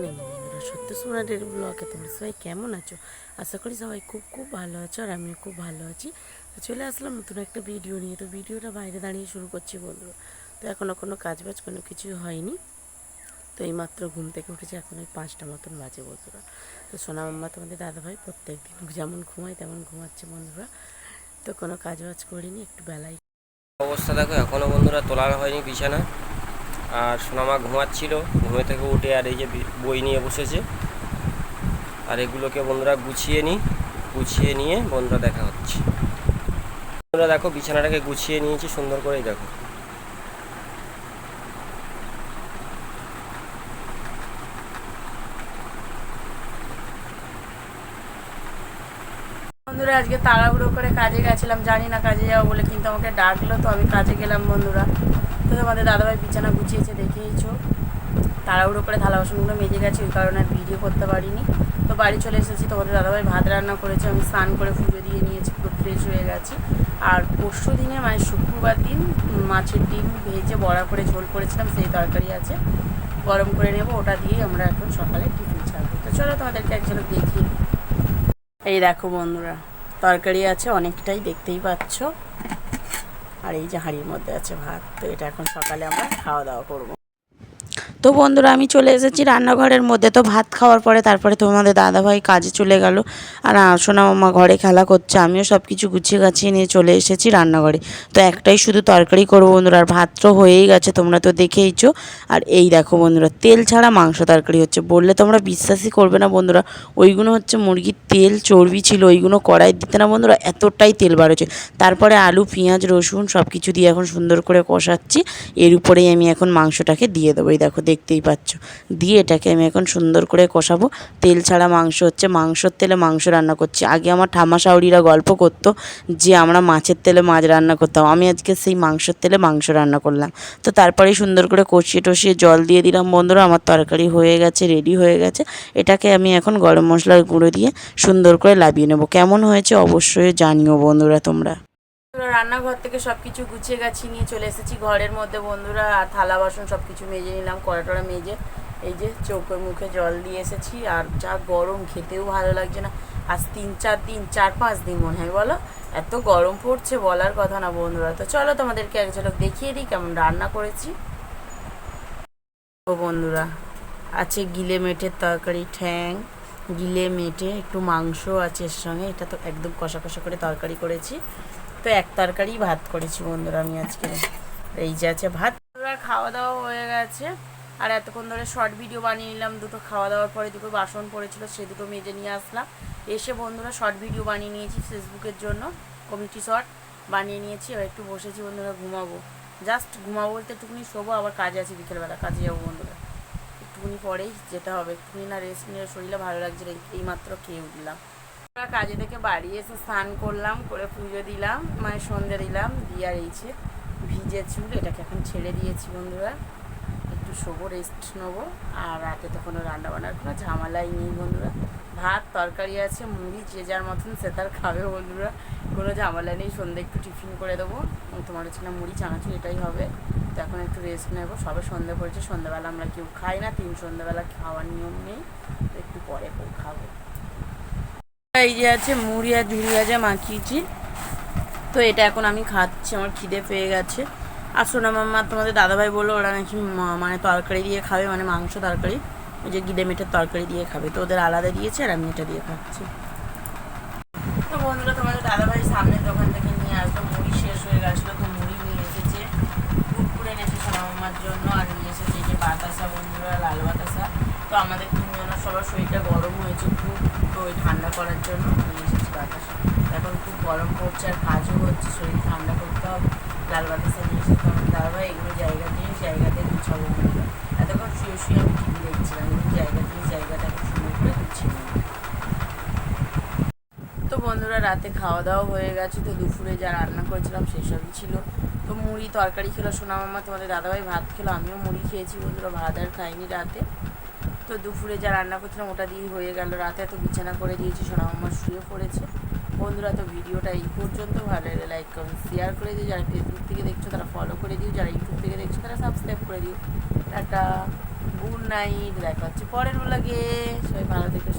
Morning বন্ধুরা সত্য সোনাদের ব্লগে তোমরা সবাই কেমন আছো? আশা করি সবাই খুব খুব ভালো আছো আর আমিও খুব ভালো আছি। চলে আসলাম নতুন একটা ভিডিও নিয়ে। তো ভিডিওটা বাইরে দাঁড়িয়ে শুরু করছি বন্ধুরা। তো এখনও কোনো কাজ বাজ কোনো কিছু হয়নি। তো এইমাত্র ঘুম থেকে উঠেছে, এখন ওই পাঁচটা মতন বাজে বন্ধুরা। তো সোনা মাম্মা তোমাদের দাদাভাই প্রত্যেক দিন যেমন ঘুমায় তেমন ঘুমাচ্ছে বন্ধুরা। তো কোনো কাজ বাজ করিনি, একটু বেলায় অবস্থা দেখো এখনও বন্ধুরা তোলা হয়নি বিছানা। আর সোনামা ঘুমাচ্ছিল, ঘুমে থেকে উঠে আর এই যে বই নিয়ে বসেছে। আর এগুলোকে বন্ধুরা গুছিয়ে নিই গুছিয়ে নিয়ে বন্ধুরা দেখা হচ্ছে। বন্ধুরা দেখো, বিছানাটাকে গুছিয়ে নিয়েছি, সুন্দর করেই দেখো। বন্ধুরা, আজকে তাড়াহুড়ো করে কাজে গেছিলাম, জানি না কাজে যাব বলে, কিন্তু আমাকে ডাকলো, তো আমি কাজে গেলাম বন্ধুরা। তো তোমাদের দাদাভাই বিছানা গুছিয়েছে দেখেইছো। তাড়াহুড়ো করে থালা বাসনগুলো মেজে গেছে, ওই কারণে ভিডিও করতে পারিনি। তো বাড়ি চলে এসেছি, তোমাদের দাদাভাই ভাত রান্না করেছে, আমি স্নান করে পুজো দিয়ে নিয়েছি, পুরো ফ্রেশ হয়ে গেছি। আর পরশু দিনে মানে শুক্রবার দিন, মাছের ডিম ভেজে বড়া করে ঝোল করেছিলাম, সেই তরকারি আছে। গরম করে নেব, ওটা দিয়ে আমরা এখন সকালে টিফিন ছাড়বো। তো চলো তোমাদেরকে এক ঝলক দেখিয়ে এই দেখো বন্ধুরা, তরকারি আছে, অনেকটাই দেখতেই পাচ্ছ। আর এই যে হাঁড়ির মধ্যে আছে ভাত, তো এটা এখন সকালে আমরা খাওয়া দাওয়া করব। তো বন্ধুরা, আমি চলে এসেছি রান্নাঘরের মধ্যে। তো ভাত খাওয়ার পরে তারপরে তোমাদের দাদাভাই কাজে চলে গেল। আর সোনা মামা ঘরে খেলা করছে, আমিও সব কিছু গুছিয়ে গাছিয়ে নিয়ে চলে এসেছি রান্নাঘরে। তো একটাই শুধু তরকারি করব বন্ধুরা, আর ভাত তো হয়েই গেছে, তোমরা তো দেখেইছো। আর এই দেখো বন্ধুরা, তেল ছাড়া মাংস তরকারি হচ্ছে। বললে তোমরা বিশ্বাসই করবে না বন্ধুরা, ওইগুলো হচ্ছে মুরগির তেল, চর্বি ছিল, ওইগুলো কড়াই দিতে না বন্ধুরা, এতটাই তেল হচ্ছে। তারপরে আলু, পেঁয়াজ, রসুন সব কিছু দিয়ে এখন সুন্দর করে কষাচ্ছি। এর উপরেই আমি এখন মাংসটাকে দিয়ে দেবো। এই দেখো দেখতেই পাচ্ছ। দিয়ে এটাকে আমি এখন সুন্দর করে কষাবো। তেল ছাড়া মাংস হচ্ছে, মাংসর তেলে মাংস রান্না করছি। আগে আমার ঠামা শাউরিরা গল্প করতো যে, আমরা মাছের তেলে মাছ রান্না করতাম। আমি আজকে সেই মাংসর তেলে মাংস রান্না করলাম। তো তারপরেই সুন্দর করে কষিয়ে টষিয়ে জল দিয়ে দিলাম। বন্ধুরা, আমার তরকারি হয়ে গেছে রেডি হয়ে গেছে। এটাকে আমি এখন গরম মশলার গুঁড়ো দিয়ে সুন্দর করে লাবিয়ে নেব। কেমন হয়েছে অবশ্যই জানিও বন্ধুরা তোমরা। রান্নাঘর থেকে সব কিছু গুছিয়ে গাছি নিয়ে চলে এসেছি। ঘরের মধ্যে বন্ধুরা আর থালা, বাসন সব কিছু মেজে নিলাম কড়া টড়া মেজে, এই যে চোখে মুখে জল দিয়ে এসেছি। আর যা গরম, খেতেও ভালো লাগছে না। আজ তিন চার দিন, চার পাঁচ দিন মনে হয়, বলো? এত গরম পড়ছে, বলার কথা না বন্ধুরা। তো চলো তোমাদেরকে এক ঝলক দেখিয়ে দিই কেমন রান্না করেছি। ও বন্ধুরা, আছে গিলে মেটের তরকারি ঠ্যাং, গিলে মেটে একটু মাংস আছে এর সঙ্গে। এটা তো একদম কষা কষা করে তরকারি করেছি। তো এক তরকারি ভাত করেছি বন্ধুরা আমি আজকে। এই যে আছে ভাত। খাওয়া দাওয়া হয়ে গেছে। আর এতক্ষণ ধরে শর্ট ভিডিও বানিয়ে নিলাম। দুটো খাওয়া দাওয়ার পরে দুটো বাসন পড়েছিল, সে দুটো মেজে নিয়ে আসলাম। এসে বন্ধুরা শর্ট ভিডিও বানিয়ে নিয়েছি ফেসবুকের জন্য। কমিটি শর্ট বানিয়ে নিয়েছি। এবার একটু বসেছি বন্ধুরা, ঘুমাবো। জাস্ট ঘুমাবো বলতে একটুখানি শোবো, আবার কাজে আছে বিকেলবেলা। কাজে যাব বন্ধুরা। একটুখানি পরেই যেতে হবে। একটুখানি না রেস্ট নিয়ে শরীরে ভালো লাগছে এই মাত্র খেয়ে উঠলাম। কাজে থেকে বাড়ি এসে স্নান করলাম, করে পুজো দিলাম মানে সন্ধে দিলাম, দিয়ে আর এই যে ভিজে চুল, এটাকে এখন ছেড়ে দিয়েছি বন্ধুরা। একটু শোবো রেস্ট নেব। আর রাতে তো কোনো রান্না বান্নার কোনো ঝামেলাই নেই বন্ধুরা। ভাত, তরকারি আছে, মুড়ি, যে যার মতন, সে তার খাবে বন্ধুরা। কোনো ঝামেলা নেই, সন্ধে একটু টিফিন করে দেবো। তোমার হচ্ছে না মুড়ি, চানাচুর, এটাই হবে। তো এখন একটু রেস্ট নেব। সবে সন্ধে পড়েছে সন্ধ্যাবেলা আমরা কেউ খাই না, তিন সন্ধ্যাবেলা খাওয়ার নিয়ম নেই। একটু পরে খাব। এই যে আছে মুড়ি আর ঝুড়ি ভাজা মাখিয়েছি। তো এটা এখন আমি খাচ্ছি, আমার খিদে পেয়ে গেছে। আর সোনা মাম্মা, তোমাদের দাদাভাই বলল, ওরা নাকি মানে তরকারি দিয়ে খাবে মানে মাংস তরকারি। ওই যে গিদে মেটের তরকারি দিয়ে খাবে। তো ওদের আলাদা দিয়েছে আর আমি এটা দিয়ে খাচ্ছি। তো বন্ধুরা, তোমাদের দাদাভাই সামনের দোকান থেকে নিয়ে আসলো। মুড়ি শেষ হয়ে গেছিল, তো মুড়ি নিয়ে এসেছে। কুকুরে এনেছে সোনা মাম্মার জন্য, আর নিয়ে এসেছে যে বাতাসা বন্ধুরা, লাল বাতাসা। তো আমাদের তিনজনের সবার শরীরটা গরম হয়েছে, খুব ওই ঠান্ডা করার জন্য নিয়ে এসেছি বাতাসা। এখন খুব গরম পড়ছে আর কাজও হচ্ছে, শরীর ঠান্ডা করতে হবে। লাল বাতাসা নিয়ে এসে তোমার দাদাভাই, এগুলো জায়গা দিয়ে জায়গাতে গুছাবো এতক্ষণ শুয়ে শুয়ে আমি টিভি দেখছিলাম কিন্তু জায়গা দিয়ে জায়গাটা খুব সুন্দর করে গুছিয়ে তো বন্ধুরা, রাতে খাওয়া দাওয়া হয়ে গেছে, তো দুপুরে যা রান্না করেছিলাম সেসবই ছিল। তো মুড়ি তরকারি খেলো, সোনা মামা তোমাদের দাদাভাই ভাত খেলো, আমিও মুড়ি খেয়েছি বন্ধুরা, ভাত আর খাইনি রাতে। তো দুপুরে যা রান্না করছিলাম ওটা দিয়েই হয়ে গেল। রাতে এত বিছানা করে দিয়েছি, সোনা মামা শুয়ে পড়েছে। বন্ধুরা, তো ভিডিওটা এই পর্যন্ত। ভালো লাগলে লাইক কমেন্ট শেয়ার করে দিও। যারা ফেসবুক থেকে দেখছ, তারা ফলো করে দিও। যারা ইউটিউব থেকে দেখছ, তারা সাবস্ক্রাইব করে দিও। একটা গুড নাইট দেখা হচ্ছে পরের লাগে সবাই ভালো থেকে।